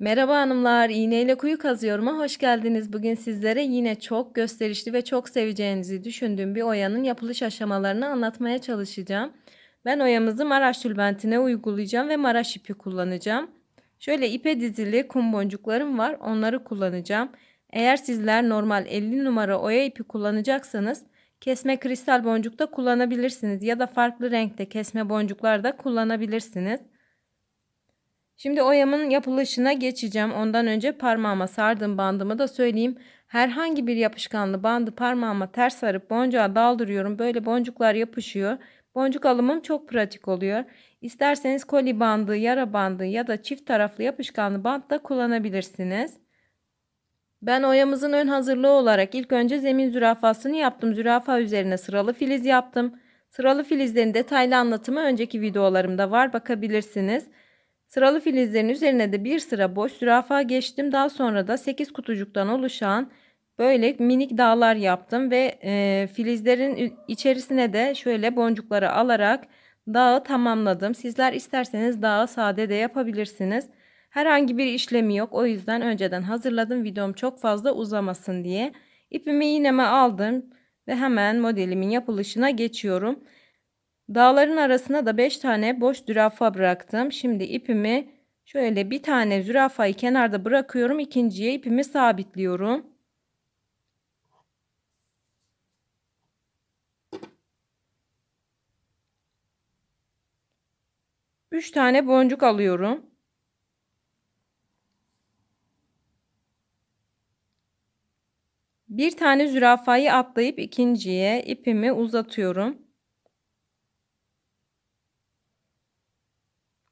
Merhaba hanımlar, iğneyle kuyu kazıyorum'a hoş geldiniz. Bugün sizlere yine çok gösterişli ve çok seveceğinizi düşündüğüm bir oyanın yapılış aşamalarını anlatmaya çalışacağım. Ben oyamızı Maraş tülbentine uygulayacağım ve Maraş ipi kullanacağım. Şöyle ipe dizili kum boncuklarım var, onları kullanacağım. Eğer sizler normal 50 numara oya ipi kullanacaksanız kesme kristal boncuk da kullanabilirsiniz ya da farklı renkte kesme boncuklar da kullanabilirsiniz. Şimdi oyamın yapılışına geçeceğim. Ondan önce parmağıma sardığım bandımı da söyleyeyim. Herhangi bir yapışkanlı bandı parmağıma ters sarıp boncuğa daldırıyorum. Böyle boncuklar yapışıyor. Boncuk alımım çok pratik oluyor. İsterseniz koli bandı, yara bandı ya da çift taraflı yapışkanlı bant da kullanabilirsiniz. Ben oyamızın ön hazırlığı olarak ilk önce zemin zürafasını yaptım. Zürafa üzerine sıralı filiz yaptım. Sıralı filizlerin detaylı anlatımı önceki videolarımda var bakabilirsiniz. Sıralı filizlerin üzerine de bir sıra boş zürafa geçtim. Daha sonra da 8 kutucuktan oluşan böyle minik dağlar yaptım ve e, filizlerin içerisine de şöyle boncukları alarak dağı tamamladım. Sizler isterseniz dağı sade de yapabilirsiniz. Herhangi bir işlemi yok. O yüzden önceden hazırladım. Videom çok fazla uzamasın diye. İpimi iğneme aldım ve hemen modelimin yapılışına geçiyorum. Dağların arasına da 5 tane boş zürafa bıraktım. Şimdi ipimi şöyle bir tane zürafayı kenarda bırakıyorum. İkinciye ipimi sabitliyorum. Üç tane boncuk alıyorum. Bir tane zürafayı atlayıp ikinciye ipimi uzatıyorum.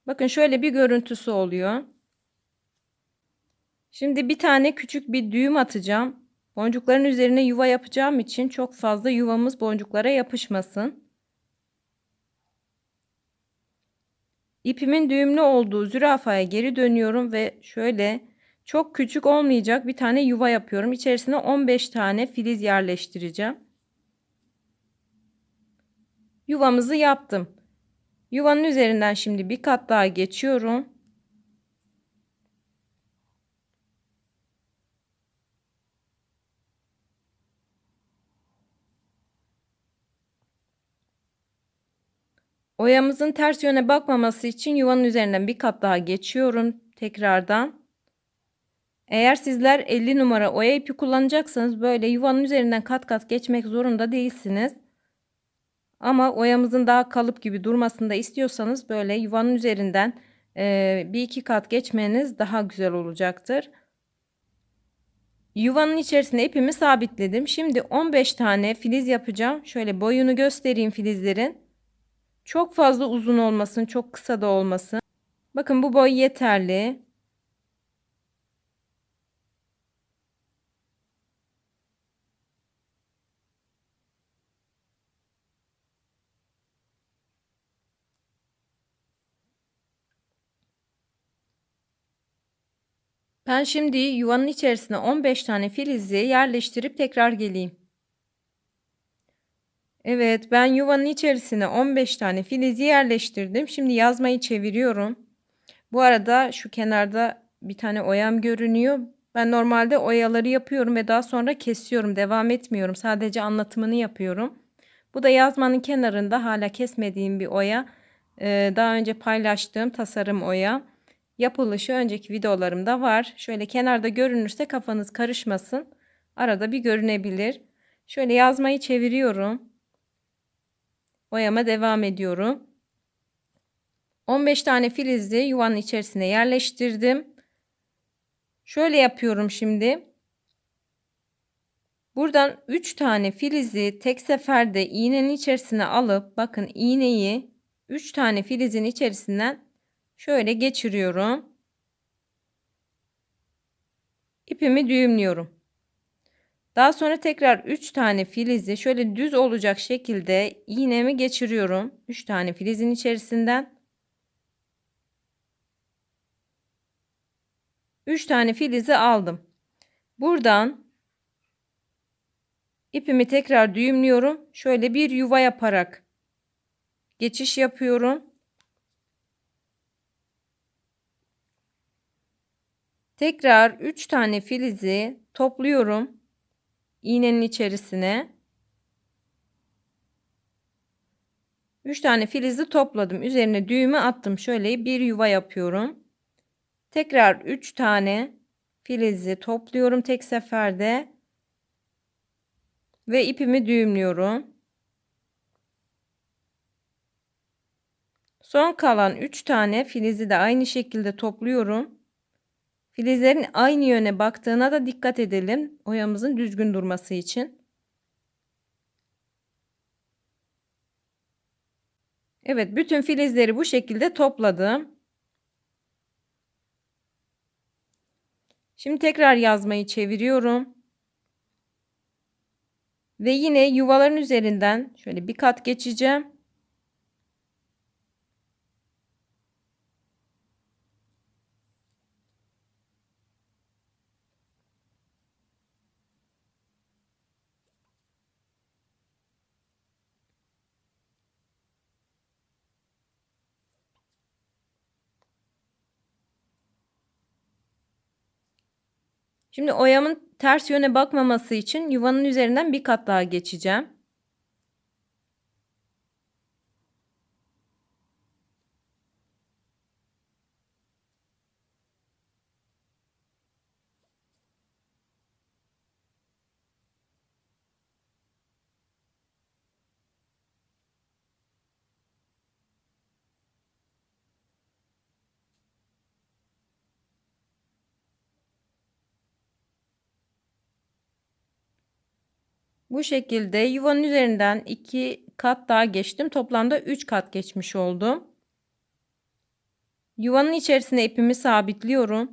Bakın şöyle bir görüntüsü oluyor. Şimdi bir tane küçük bir düğüm atacağım. Boncukların üzerine yuva yapacağım için çok fazla yuvamız boncuklara yapışmasın. İpimin düğümlü olduğu zürafaya geri dönüyorum ve şöyle çok küçük olmayacak bir tane yuva yapıyorum. İçerisine 15 tane filiz yerleştireceğim. Yuvamızı yaptım. Yuvanın üzerinden şimdi bir kat daha geçiyorum. Oyamızın ters yöne bakmaması için yuvanın üzerinden bir kat daha geçiyorum tekrardan. Eğer sizler 50 numara oya ipi kullanacaksanız böyle yuvanın üzerinden kat kat geçmek zorunda değilsiniz. Ama oyamızın daha kalıp gibi durmasını da istiyorsanız böyle yuvanın üzerinden e, bir iki kat geçmeniz daha güzel olacaktır. Yuvanın içerisine ipimi sabitledim. Şimdi 15 tane filiz yapacağım. Şöyle boyunu göstereyim filizlerin. Çok fazla uzun olmasın, çok kısa da olmasın. Bakın bu boy yeterli. Ben şimdi yuvanın içerisine 15 tane filizi yerleştirip tekrar geleyim. Evet ben yuvanın içerisine 15 tane filizi yerleştirdim. Şimdi yazmayı çeviriyorum. Bu arada şu kenarda bir tane oyam görünüyor. Ben normalde oyaları yapıyorum ve daha sonra kesiyorum. Devam etmiyorum. Sadece anlatımını yapıyorum. Bu da yazmanın kenarında hala kesmediğim bir oya. Ee, daha önce paylaştığım tasarım oya yapılışı önceki videolarımda var. Şöyle kenarda görünürse kafanız karışmasın. Arada bir görünebilir. Şöyle yazmayı çeviriyorum. Oyama devam ediyorum. 15 tane filizi yuvanın içerisine yerleştirdim. Şöyle yapıyorum şimdi. Buradan 3 tane filizi tek seferde iğnenin içerisine alıp bakın iğneyi 3 tane filizin içerisinden Şöyle geçiriyorum. İpimi düğümlüyorum. Daha sonra tekrar 3 tane filizi şöyle düz olacak şekilde iğnemi geçiriyorum. 3 tane filizin içerisinden. 3 tane filizi aldım. Buradan ipimi tekrar düğümlüyorum. Şöyle bir yuva yaparak geçiş yapıyorum. Tekrar 3 tane filizi topluyorum iğnenin içerisine. 3 tane filizi topladım. Üzerine düğümü attım. Şöyle bir yuva yapıyorum. Tekrar 3 tane filizi topluyorum tek seferde ve ipimi düğümlüyorum. Son kalan 3 tane filizi de aynı şekilde topluyorum. Filizlerin aynı yöne baktığına da dikkat edelim. Oyamızın düzgün durması için. Evet, bütün filizleri bu şekilde topladım. Şimdi tekrar yazmayı çeviriyorum. Ve yine yuvaların üzerinden şöyle bir kat geçeceğim. Şimdi oyamın ters yöne bakmaması için yuvanın üzerinden bir kat daha geçeceğim. Bu şekilde yuvanın üzerinden iki kat daha geçtim. Toplamda 3 kat geçmiş oldum. Yuvanın içerisine ipimi sabitliyorum.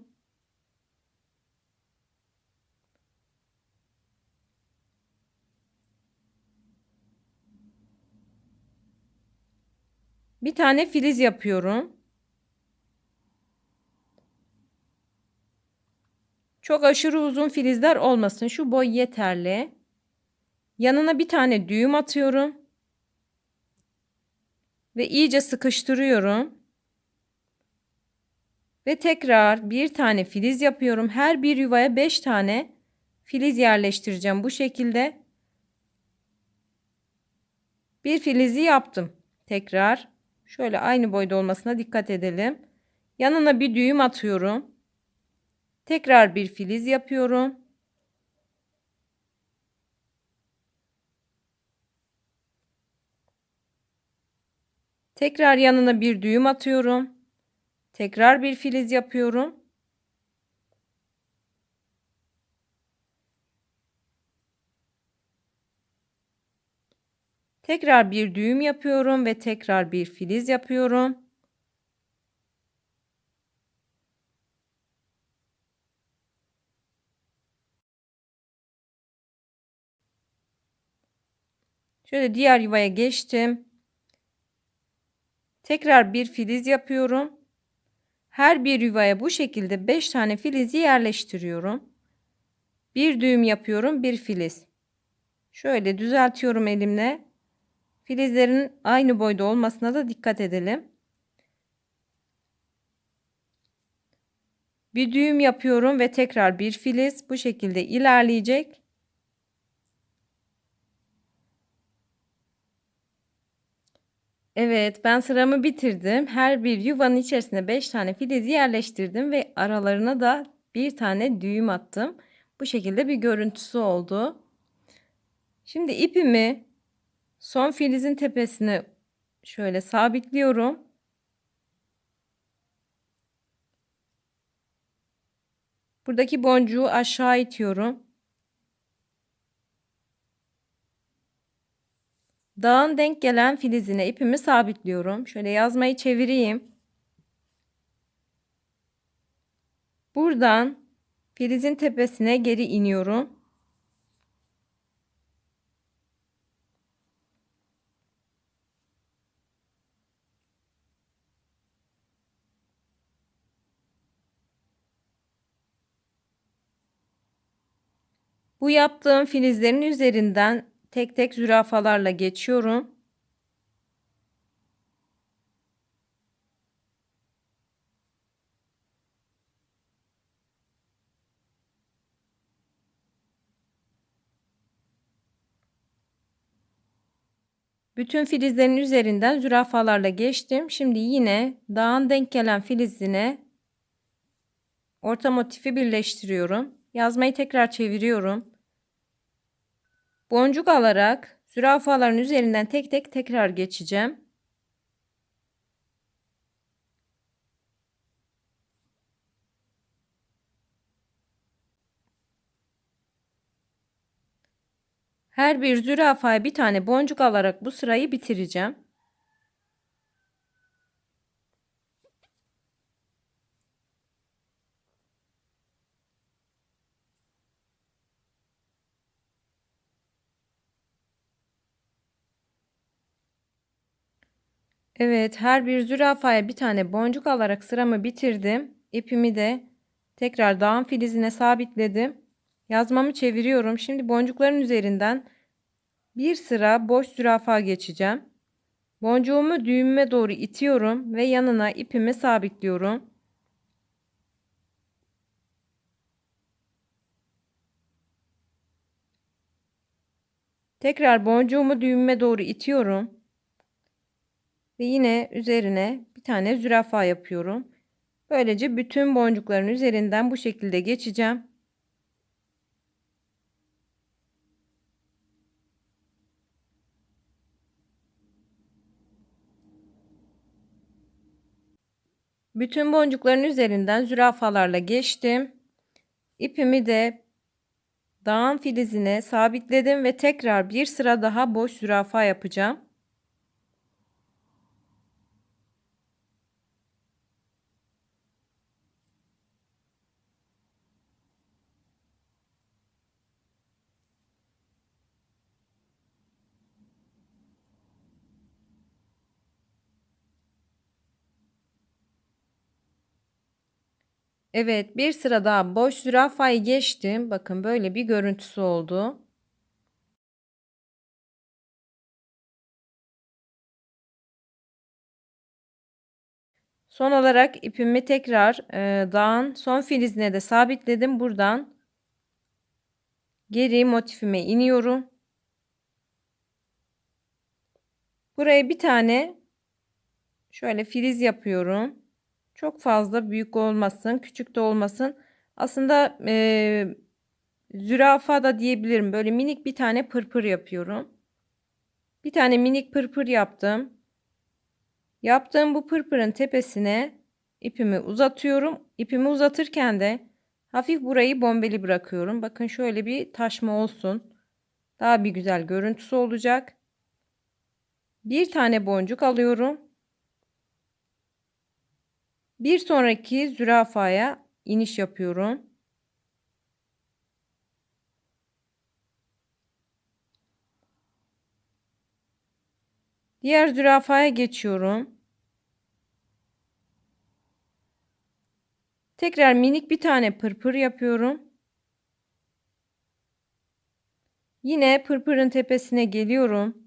Bir tane filiz yapıyorum. Çok aşırı uzun filizler olmasın. Şu boy yeterli. Yanına bir tane düğüm atıyorum. Ve iyice sıkıştırıyorum. Ve tekrar bir tane filiz yapıyorum. Her bir yuvaya 5 tane filiz yerleştireceğim bu şekilde. Bir filizi yaptım. Tekrar şöyle aynı boyda olmasına dikkat edelim. Yanına bir düğüm atıyorum. Tekrar bir filiz yapıyorum. Tekrar yanına bir düğüm atıyorum. Tekrar bir filiz yapıyorum. Tekrar bir düğüm yapıyorum ve tekrar bir filiz yapıyorum. Şöyle diğer yuvaya geçtim. Tekrar bir filiz yapıyorum. Her bir yuvaya bu şekilde 5 tane filizi yerleştiriyorum. Bir düğüm yapıyorum, bir filiz. Şöyle düzeltiyorum elimle. Filizlerin aynı boyda olmasına da dikkat edelim. Bir düğüm yapıyorum ve tekrar bir filiz bu şekilde ilerleyecek. Evet, ben sıramı bitirdim. Her bir yuvanın içerisine 5 tane filizi yerleştirdim ve aralarına da bir tane düğüm attım. Bu şekilde bir görüntüsü oldu. Şimdi ipimi son filizin tepesine şöyle sabitliyorum. Buradaki boncuğu aşağı itiyorum. Dağın denk gelen filizine ipimi sabitliyorum. Şöyle yazmayı çevireyim. Buradan filizin tepesine geri iniyorum. Bu yaptığım filizlerin üzerinden Tek tek zürafalarla geçiyorum. Bütün filizlerin üzerinden zürafalarla geçtim. Şimdi yine dağın denk gelen filizine orta motifi birleştiriyorum. Yazmayı tekrar çeviriyorum. Boncuk alarak zürafaların üzerinden tek tek tekrar geçeceğim. Her bir zürafaya bir tane boncuk alarak bu sırayı bitireceğim. Evet, her bir zürafaya bir tane boncuk alarak sıramı bitirdim. İpimi de tekrar dağın filizine sabitledim. Yazmamı çeviriyorum. Şimdi boncukların üzerinden bir sıra boş zürafa geçeceğim. Boncuğumu düğüme doğru itiyorum ve yanına ipimi sabitliyorum. Tekrar boncuğumu düğüme doğru itiyorum. Ve yine üzerine bir tane zürafa yapıyorum. Böylece bütün boncukların üzerinden bu şekilde geçeceğim. Bütün boncukların üzerinden zürafalarla geçtim. İpimi de dağın filizine sabitledim ve tekrar bir sıra daha boş zürafa yapacağım. Evet bir sıra daha boş zürafayı geçtim. Bakın böyle bir görüntüsü oldu. Son olarak ipimi tekrar e, dağın son filizine de sabitledim. Buradan geri motifime iniyorum. Buraya bir tane şöyle filiz yapıyorum. Çok fazla büyük olmasın, küçük de olmasın. Aslında e, zürafa da diyebilirim. Böyle minik bir tane pırpır yapıyorum. Bir tane minik pırpır yaptım. Yaptığım bu pırpırın tepesine ipimi uzatıyorum. İpimi uzatırken de hafif burayı bombeli bırakıyorum. Bakın şöyle bir taşma olsun. Daha bir güzel görüntüsü olacak. Bir tane boncuk alıyorum. Bir sonraki zürafaya iniş yapıyorum. Diğer zürafaya geçiyorum. Tekrar minik bir tane pırpır yapıyorum. Yine pırpırın tepesine geliyorum.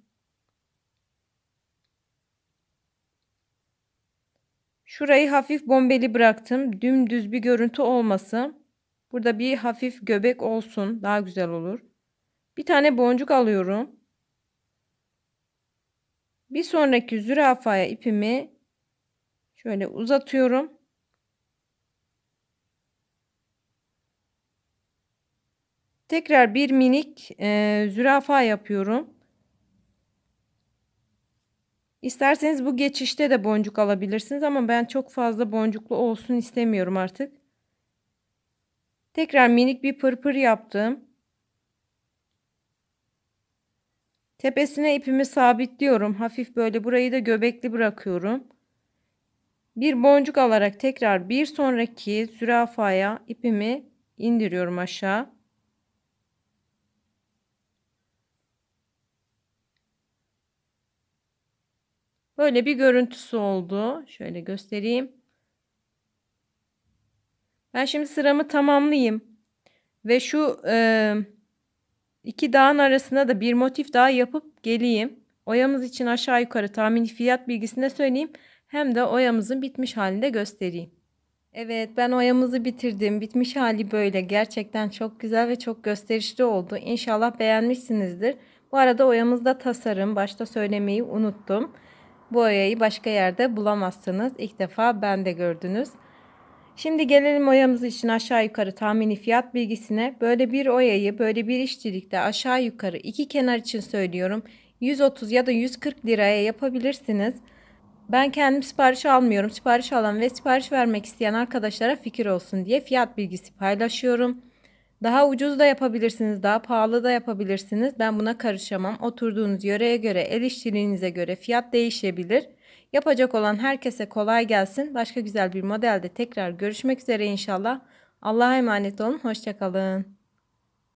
Şurayı hafif bombeli bıraktım. Dümdüz bir görüntü olmasın. Burada bir hafif göbek olsun. Daha güzel olur. Bir tane boncuk alıyorum. Bir sonraki zürafaya ipimi şöyle uzatıyorum. Tekrar bir minik e, zürafa yapıyorum. İsterseniz bu geçişte de boncuk alabilirsiniz ama ben çok fazla boncuklu olsun istemiyorum artık. Tekrar minik bir pırpır yaptım. Tepesine ipimi sabitliyorum. Hafif böyle burayı da göbekli bırakıyorum. Bir boncuk alarak tekrar bir sonraki zürafaya ipimi indiriyorum aşağı. Böyle bir görüntüsü oldu. Şöyle göstereyim. Ben şimdi sıramı tamamlayayım. Ve şu e, iki dağın arasına da bir motif daha yapıp geleyim. Oyamız için aşağı yukarı tahmini fiyat bilgisini de söyleyeyim. Hem de oyamızın bitmiş halini de göstereyim. Evet ben oyamızı bitirdim. Bitmiş hali böyle. Gerçekten çok güzel ve çok gösterişli oldu. İnşallah beğenmişsinizdir. Bu arada oyamızda tasarım. Başta söylemeyi unuttum. Bu oyayı başka yerde bulamazsınız. İlk defa ben de gördünüz. Şimdi gelelim oyamız için aşağı yukarı tahmini fiyat bilgisine. Böyle bir oyayı böyle bir işçilikte aşağı yukarı iki kenar için söylüyorum. 130 ya da 140 liraya yapabilirsiniz. Ben kendim sipariş almıyorum. Sipariş alan ve sipariş vermek isteyen arkadaşlara fikir olsun diye fiyat bilgisi paylaşıyorum. Daha ucuz da yapabilirsiniz, daha pahalı da yapabilirsiniz. Ben buna karışamam. Oturduğunuz yöreye göre, el işçiliğinize göre fiyat değişebilir. Yapacak olan herkese kolay gelsin. Başka güzel bir modelde tekrar görüşmek üzere inşallah. Allah'a emanet olun. Hoşçakalın.